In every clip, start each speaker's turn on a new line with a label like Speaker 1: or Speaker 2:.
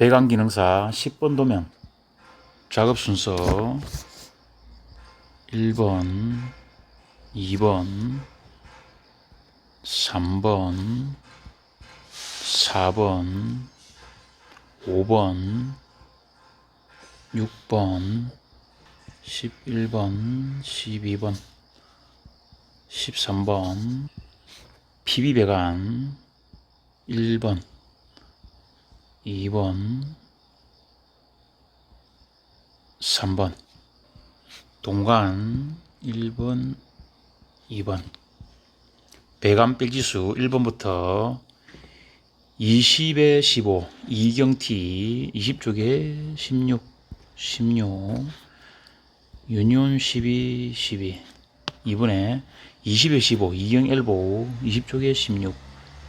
Speaker 1: 배관 기능사 10번 도면. 작업 순서 1번, 2번, 3번, 4번, 5번, 6번, 11번, 12번, 13번, PB 배관 1번, 2번, 3번, 동관 1번, 2번, 배관 필지수 1번부터 20에 15, 이경T 20쪽에 16, 16, 유니온 12, 12, 2번에 20에 15, 이경 엘보 20쪽에 16,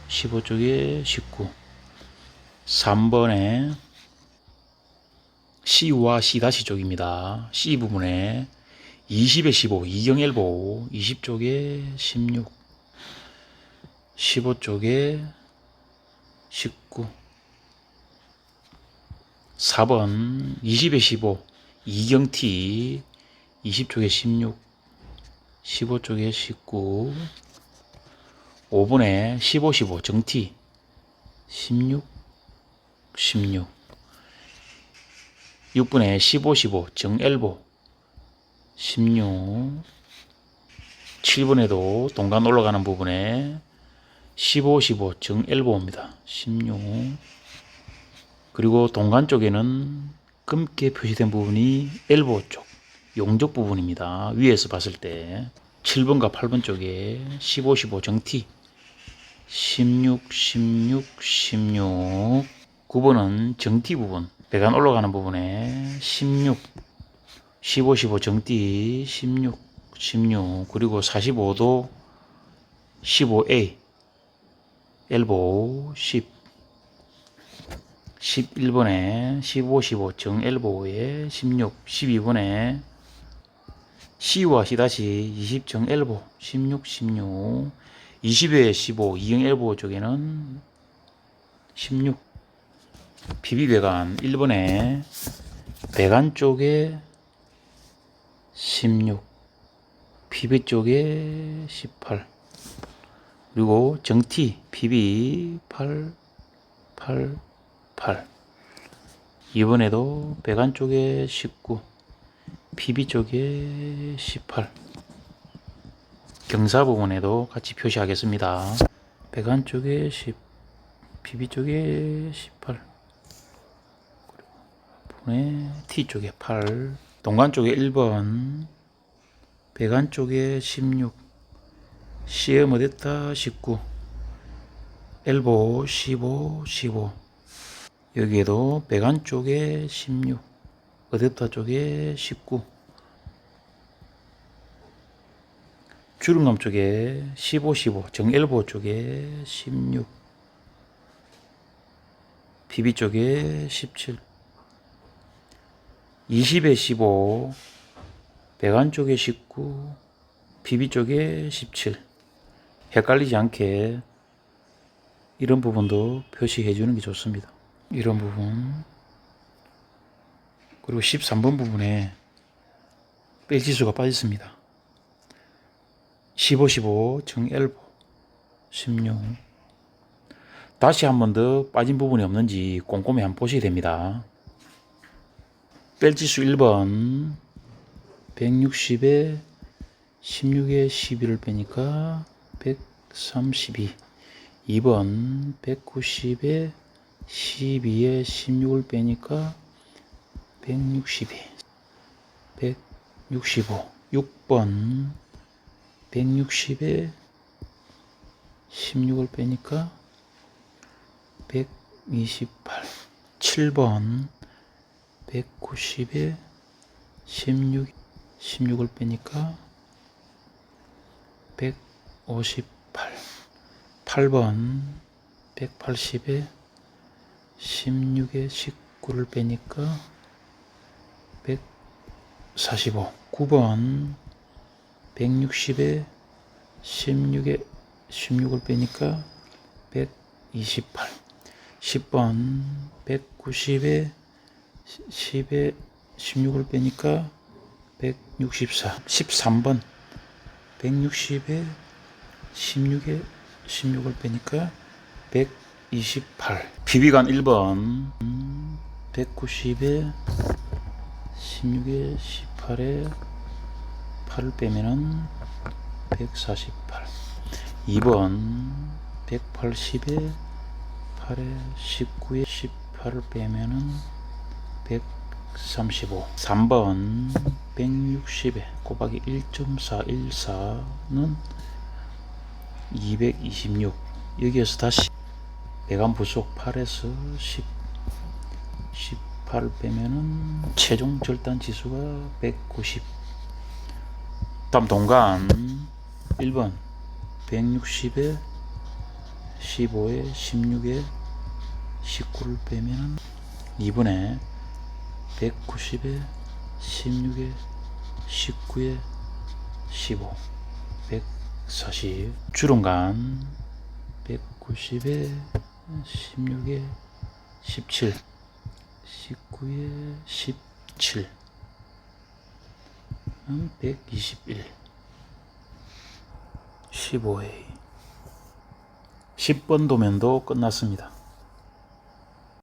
Speaker 1: 15쪽에 19, 3번에 C와 C 다시 쪽입니다. C 부분에 20에 15, 이경 엘보 20쪽에 16, 15쪽에 19 4번 20에 15 이경T 20쪽에 16 15쪽에 19 5번에 15 15 정T 16 16 6번에 15 15 정엘보. 16 7번에도 동간 올라가는 부분에 15, 15, 정 엘보입니다. 16. 그리고 동간 쪽에는 검게 표시된 부분이 엘보 쪽, 용적 부분입니다. 위에서 봤을 때 7번과 8번 쪽에 15, 15 정티 16, 16, 16 9번은 정티 부분 배관 올라가는 부분에 16 15, 15 정티 16, 16 그리고 45도 15A 엘보 10 11번에 15 15 정 엘보에 16 12번에 C와 C 다시 20 정 엘보 16 16 20에 15 2경 엘보 쪽에는 16 PB 배관 1번에 배관 쪽에 16 PB 쪽에 18 그리고 정티 PB 8 8 8 이번에도 배관 쪽에 19 PB 쪽에 18 경사 부분에도 같이 표시하겠습니다. 배관 쪽에 10 PB 쪽에 18 부분에 T 쪽에 8 동관 쪽에 1번 배관 쪽에 16 CM 어딨다? 19 엘보 15 15 여기에도 배관 쪽에 16 어댑터 쪽에 19 주름감 쪽에 15 15 정엘보 쪽에 16 PB 쪽에 17 20에 15 배관 쪽에 19 PB 쪽에 17 헷갈리지 않게 이런 부분도 표시해 주는 게 좋습니다. 이런 부분 그리고 13번 부분에 뺄지수가 빠졌습니다. 15, 15, 정 엘보 16 다시 한 번 더 빠진 부분이 없는지 꼼꼼히 한번 보셔야 됩니다. 뺄지수 1번. 160에 16에 11을 빼니까 132 2번 190에 12에 16을 빼니까 162 165 6번 160에 16을 빼니까 128 7번 190에 16 16을 빼니까 158 8번. 180에 16에 19를 빼니까 145 9번. 160에 16에 16을 빼니까 128 10번. 190에 10에 16을 빼니까 164 13번. 160에 16에 16을 빼니까 128 비비간 1번. 190에 16에 18에 8을 빼면은 148 2번. 180에 8에 19에 18을 빼면은 135 3번 160에 곱하기 1.414는 226 여기에서 다시 배관 부속 8에서 10 18을 빼면은 최종 절단 지수가 190 다음 동간 1번 160에 15에 16에 19를 빼면은 2번에 190에 16에 19에 15 140 주름간 190에 16에 17 19에 17 121 15회 10번 도면도 끝났습니다.